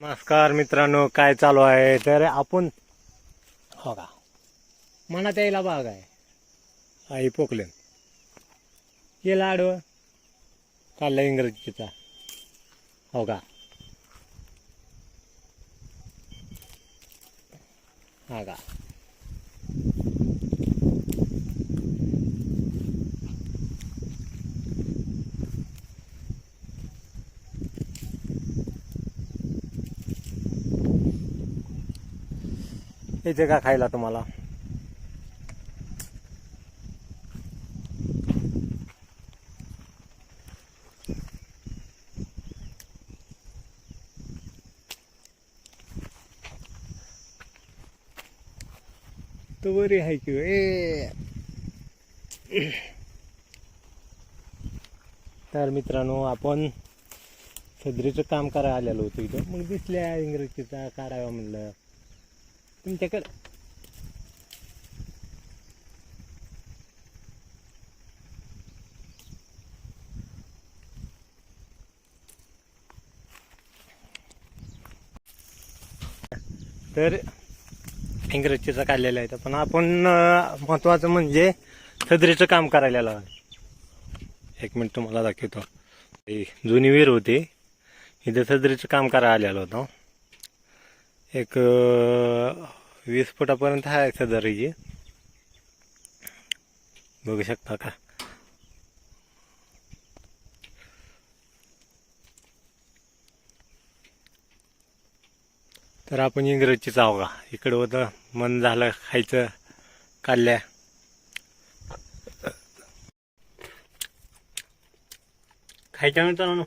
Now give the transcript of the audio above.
नमस्कार मित्रांनो काय चालू आहे? तर आपण हो का? मनात यायला बाग आहे. आई पोकलेन. केला आडवं काढला इंग्रजीचा. हो का? हा का? येते का खायला तुम्हाला? तो बरी आहे की ए तर मित्रांनो आपण सदरीचं काम करायला आलेलो होतो इथं. मग दिसल्या इंग्रजीचा काढावा म्हणलं. तुमच्याकडं. तर इंग्रजीचा काढलेला आहे. पण आपण महत्त्वाचं महत्वाचं म्हणजे सदरीचं काम करायला लागलं एक मिनिट तुम्हाला दाखवतो. जुनी विहीर होती. इथं सदरीचं काम करायला आलेलो होतो. एक वीस फुटापर्यंत आहे सदरीची बघू शकता का? तर आपण इंग्रजीच आहो का? इकडं होतं मन झालं खायचं काढल्या. खायच्या मित्रांनो?